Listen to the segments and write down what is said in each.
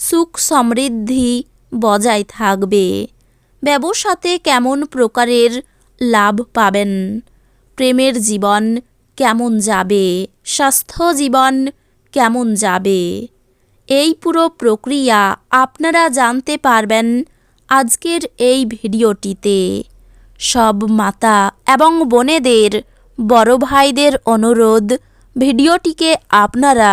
সুখ সমৃদ্ধি বজায় থাকবে। ব্যবসাতে কেমন প্রকারের লাভ পাবেন? প্রেমের জীবন কেমন যাবে? স্বাস্থ্য জীবন কেমন যাবে? এই পুরো প্রক্রিয়া আপনারা জানতে পারবেন আজকের এই ভিডিওটিতে। সব মাতা এবং বোনেদের বড় ভাইদের অনুরোধ, ভিডিওটিকে আপনারা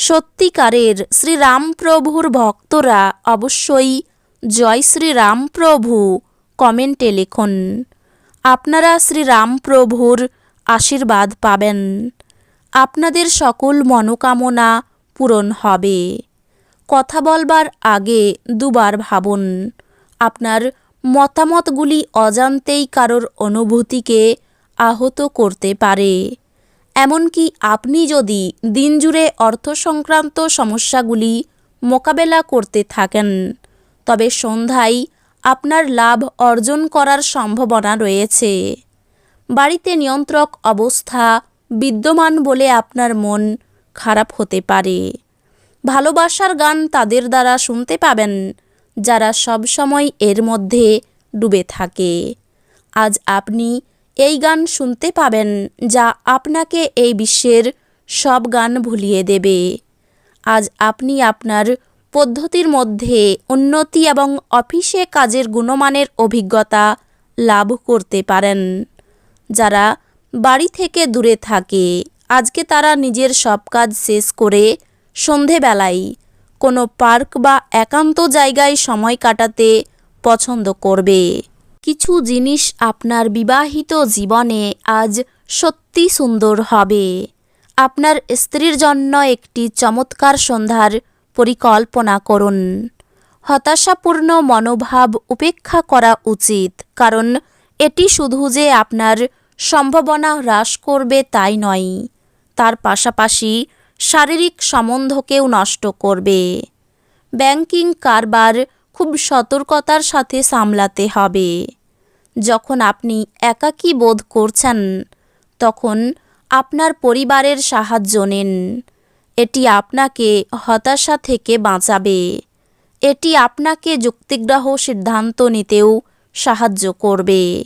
সত্যিকারের শ্রীরামপ্রভুর ভক্তরা অবশ্যই জয় শ্রীরামপ্রভু কমেন্টে লিখুন। আপনারা শ্রীরামপ্রভুর আশীর্বাদ পাবেন। আপনাদের সকল মনোকামনা পূরণ হবে। কথা বলবার আগে দুবার ভাবুন, আপনার মতামতগুলি অজান্তেই কারোর অনুভূতিকে আহত করতে পারে। এমনকি আপনি যদি দিনজুড়ে অর্থ সংক্রান্ত সমস্যাগুলি মোকাবেলা করতে থাকেন, তবে সন্ধ্যায় আপনার লাভ অর্জন করার সম্ভাবনা রয়েছে। বাড়িতে নিয়ন্ত্রক অবস্থা বিদ্যমান বলে আপনার মন খারাপ হতে পারে। ভালোবাসার গান তাদের দ্বারা শুনতে পাবেন, যারা সবসময় এর মধ্যে ডুবে থাকে। আজ আপনি এই গান শুনতে পাবেন যা আপনাকে এই বিশ্বের সব গান ভুলিয়ে দেবে। আজ আপনি আপনার পদ্ধতির মধ্যে উন্নতি এবং অফিসে কাজের গুণমানের অভিজ্ঞতা লাভ করতে পারেন। যারা বাড়ি থেকে দূরে থাকে, আজকে তারা নিজের সব কাজ শেষ করে সন্ধেবেলায় কোনো পার্ক বা একান্ত জায়গায় সময় কাটাতে পছন্দ করবে। কিছু জিনিস আপনার বিবাহিত জীবনে আজ সত্যি সুন্দর হবে। আপনার স্ত্রীর জন্য একটি চমৎকার সন্ধ্যার পরিকল্পনা করুন। হতাশাপূর্ণ মনোভাব উপেক্ষা করা উচিত, কারণ এটি শুধু যে আপনার সম্ভাবনা হ্রাস করবে তাই নয়, তার পাশাপাশি শারীরিক সম্বন্ধকেও নষ্ট করবে। ব্যাংকিং কারবার খুব সতর্কতার সাথে সামলাতে হবে। যখন আপনি একাকী বোধ করছেন, তখন আপনার পরিবারের সাহায্য নিন। এটি আপনাকে হতাশা থেকে বাঁচাবে। এটি আপনাকে যুক্তিগ্রাহ সিদ্ধান্ত নিতেও সাহায্য করবে।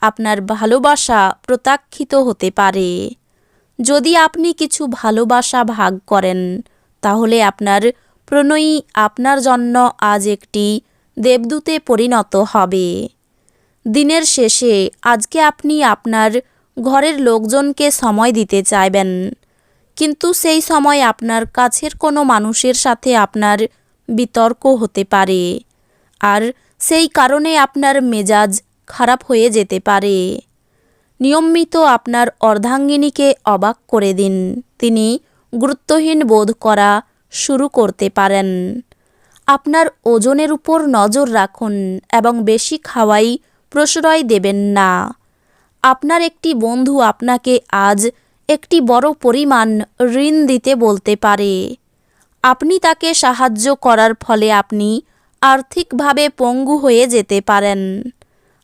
আপনার ভালোবাসা প্রত্যাখ্যিত হতে পারে। যদি আপনি কিছু ভালোবাসা ভাগ করেন, তাহলে আপনার প্রণয়ী আপনার জন্য আজ একটি দেবদূতে পরিণত হবে। দিনের শেষে আজকে আপনি আপনার ঘরের লোকজনকে সময় দিতে চাইবেন। কিন্তু সেই সময় আপনার কাছের কোনো মানুষের সাথে আপনার বিতর্ক হতে পারে। আর সেই কারণে আপনার মেজাজ খারাপ হয়ে যেতে পারে। নিয়মিত আপনার অর্ধাঙ্গিনীকে অবাক করে দিন। তিনি গুরুত্বহীন বোধ করা শুরু করতে পারেন। আপনার ওজনের উপর নজর রাখুন এবং বেশি খাওয়াই প্রশ্রয় দেবেন না। আপনার একটি বন্ধু আপনাকে আজ একটি বড় পরিমাণ ঋণ দিতে বলতে পারে। আপনি তাকে সাহায্য করার ফলে আপনি আর্থিকভাবে পঙ্গু হয়ে যেতে পারেন।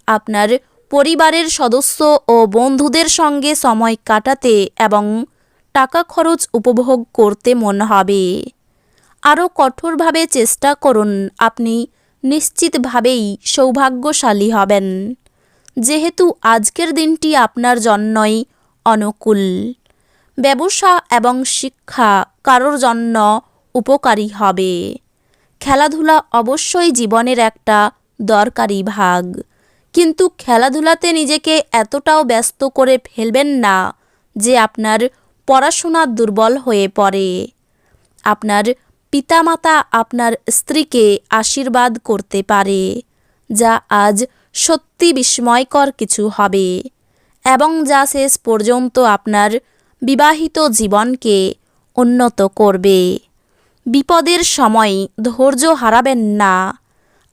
আপনার পরিবারের সদস্য ও বন্ধুদের সঙ্গে সময় কাটাতে এবং টাকা খরচ উপভোগ করতে মন হবে। আরও কঠোরভাবে চেষ্টা করুন। আপনি নিশ্চিতভাবেই সৌভাগ্যশালী হবেন। যেহেতু আজকের দিনটি আপনার জন্যই অনুকূল। ব্যবসা এবং শিক্ষা কারোর জন্য উপকারী হবে। খেলাধুলা অবশ্যই জীবনের একটা দরকারি ভাগ। কিন্তু খেলাধুলাতে নিজেকে এতটাও ব্যস্ত করে ফেলবেন না যে আপনার পড়াশোনা দুর্বল হয়ে পড়ে। আপনার পিতামাতা আপনার স্ত্রীকে আশীর্বাদ করতে পারে, যা আজ সত্যি বিস্ময়কর কিছু হবে এবং যা শেষ পর্যন্ত আপনার বিবাহিত জীবনকে উন্নত করবে। বিপদের সময় ধৈর্য হারাবেন না।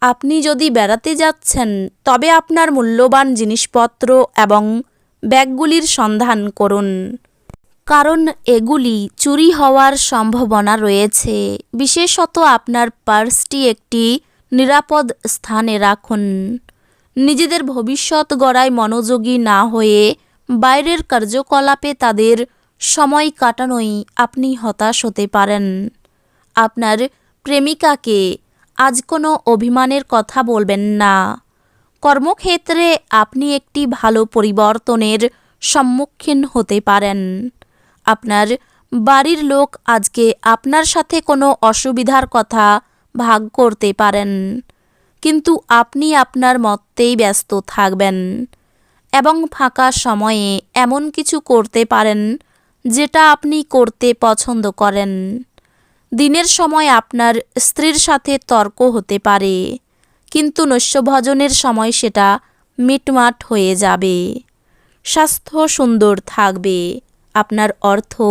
আপনি যদি বেড়াতে যাচ্ছেন, তবে আপনার মূল্যবান জিনিসপত্র এবং ব্যাগগুলির সন্ধান করুন। কারণ এগুলি চুরি হওয়ার সম্ভাবনা রয়েছে। বিশেষত আপনার পার্সটি একটি নিরাপদ স্থানে রাখুন। নিজেদের ভবিষ্যৎ গড়ায় মনোযোগী না হয়ে বাইরের কার্যকলাপে তাদের সময় কাটানোই আপনি হতাশ হতে পারেন। আপনার প্রেমিকাকে আজ কোনো অভিমানের কথা বলবেন না। কর্মক্ষেত্রে আপনি একটি ভালো পরিবর্তনের সম্মুখীন হতে পারেন। আপনার বাড়ির লোক আজকে আপনার সাথে কোনো অসুবিধার কথা ভাগ করতে পারেন। কিন্তু আপনি আপনার মতেই ব্যস্ত থাকবেন এবং ফাঁকা সময়ে এমন কিছু করতে পারেন যেটা আপনি করতে পছন্দ করেন। দিনের সময় আপনার স্ত্রীর সাথে তর্ক হতে পারে, কিন্তু নৈশভোজনের সময় সেটা মিটমাট হয়ে যাবে। স্বাস্থ্য সুন্দর থাকবে। আপনার অর্থ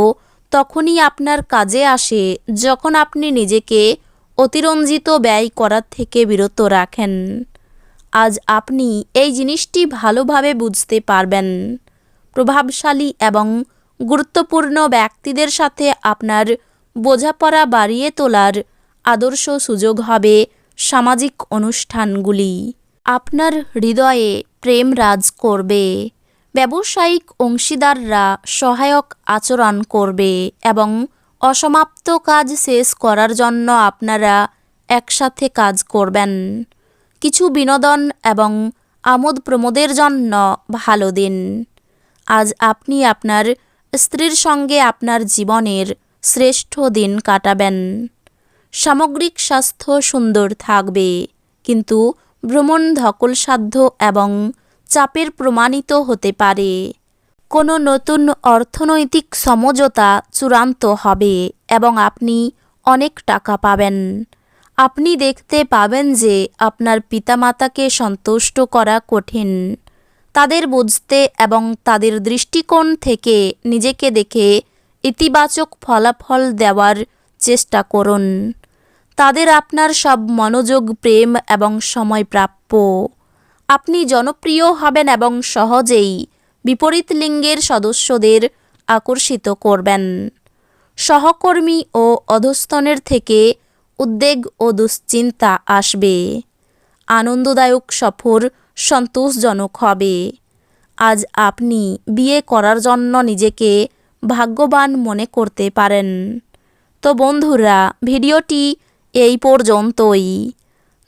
তখনই আপনার কাজে আসে যখন আপনি নিজেকে অতিরঞ্জিত ব্যয় করার থেকে বিরত রাখেন। আজ আপনি এই জিনিসটি ভালোভাবে বুঝতে পারবেন। প্রভাবশালী এবং গুরুত্বপূর্ণ ব্যক্তিদের সাথে আপনার বোঝাপড়া বাড়িয়ে তোলার আদর্শ সুযোগ হবে সামাজিক অনুষ্ঠানগুলি। আপনার হৃদয়ে প্রেম রাজ করবে। ব্যবসায়িক অংশীদাররা সহায়ক আচরণ করবে এবং অসমাপ্ত কাজ শেষ করার জন্য আপনারা একসাথে কাজ করবেন। কিছু বিনোদন এবং আমোদ প্রমোদের জন্য ভালো দিন। আজ আপনি আপনার স্ত্রীর সঙ্গে আপনার জীবনের শ্রেষ্ঠ দিন কাটাবেন। সামগ্রিক স্বাস্থ্য সুন্দর থাকবে, কিন্তু ভ্রমণ ধকলসাধ্য এবং চাপের প্রমাণিত হতে পারে। কোনো নতুন অর্থনৈতিক সমঝোতা চূড়ান্ত হবে এবং আপনি অনেক টাকা পাবেন। আপনি দেখতে পাবেন যে আপনার পিতামাতাকে সন্তুষ্ট করা কঠিন। তাদের বুঝতে এবং তাদের দৃষ্টিকোণ থেকে নিজেকে দেখে ইতিবাচক ফলাফল দেওয়ার চেষ্টা করুন। তাদের আপনার সব মনোযোগ, প্রেম এবং সময় প্রাপ্য। আপনি জনপ্রিয় হবেন এবং সহজেই বিপরীত লিঙ্গের সদস্যদের আকর্ষিত করবেন। সহকর্মী ও অধস্তনের থেকে উদ্বেগ ও দুশ্চিন্তা আসবে। আনন্দদায়ক সফর সন্তোষজনক হবে। আজ আপনি বিয়ে করার জন্য নিজেকে ভাগ্যবান মনে করতে পারেন। তো বন্ধুরা, ভিডিওটি এই পর্যন্তই।